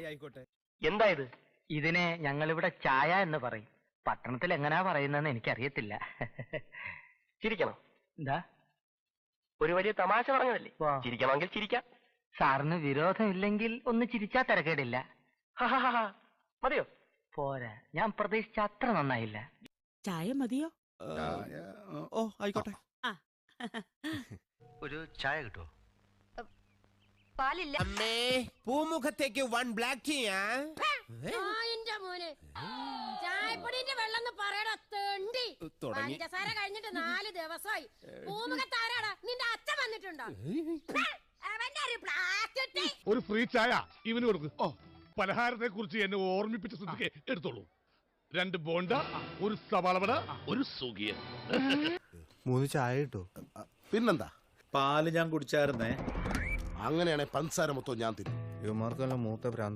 ചായ ആയിക്കോട്ടെ. എന്താ ഇത്? ഇതിനെ ഞങ്ങളിവിടെ ചായ എന്ന് പറയും. പട്ടണത്തിൽ എങ്ങനെയാ പറയുന്നതെന്ന് എനിക്കറിയത്തില്ല. ചിരിക്കണം. എന്താ? ഒരു വലിയ തമാശ പറഞ്ഞതല്ലേ. ചിരിക്കണമെങ്കിൽ ചിരിക്കാം. സാറിന് വിരോധമില്ലെങ്കിൽ ഒന്ന് ചിരിച്ചാ തിരക്കേടില്ല. മതിയോ? പോരാ. ഞാൻ പ്രതീക്ഷിച്ച അത്ര നന്നായില്ല. ചായ മതിയോ? ഓ ആയിക്കോട്ടെ. ഒരു ചായ കിട്ടുമോ പാലില്ല. അമ്മേ പൂമുഖത്തേക്ക് വൺ ബ്ലാക്ക് ചെയ്യാ. എന്റെ മോനെ. ചായപ്പൊടിന്റെ വെള്ളം പറയടാ തെണ്ടി. പഞ്ചസാര കഴിഞ്ഞിട്ട് നാല് ദിവസമായി. പൂമുഖത്താരാടാ നിന്റെ അച്ഛൻ വന്നിട്ടുണ്ടോ? അവന്റെ ഒരു പ്ലാസ്റ്റിക്. ഒരു ഫ്രീ ചായ ഇവന് കൊടുക്ക്. ഓ പലഹാരത്തെ കുറിച്ച് എന്നെ ഓർമ്മിപ്പിച്ച സ്ഥിതിക്ക് എടുത്തോളൂ. രണ്ട് ബോണ്ട ഒരു സവാളവട ഒരു സുഖിയൻ. മൂന്ന് ചായ കിട്ടോ. പിന്നെന്താ? പാൽ ഞാൻ കുടിച്ചായിരുന്നേ. അങ്ങനെയാണെ പഞ്ചസാര മൊത്തം ഞാൻ തിന്നു. യുവമാർക്കെല്ലാം മൂത്ത ഭ്രാന്ത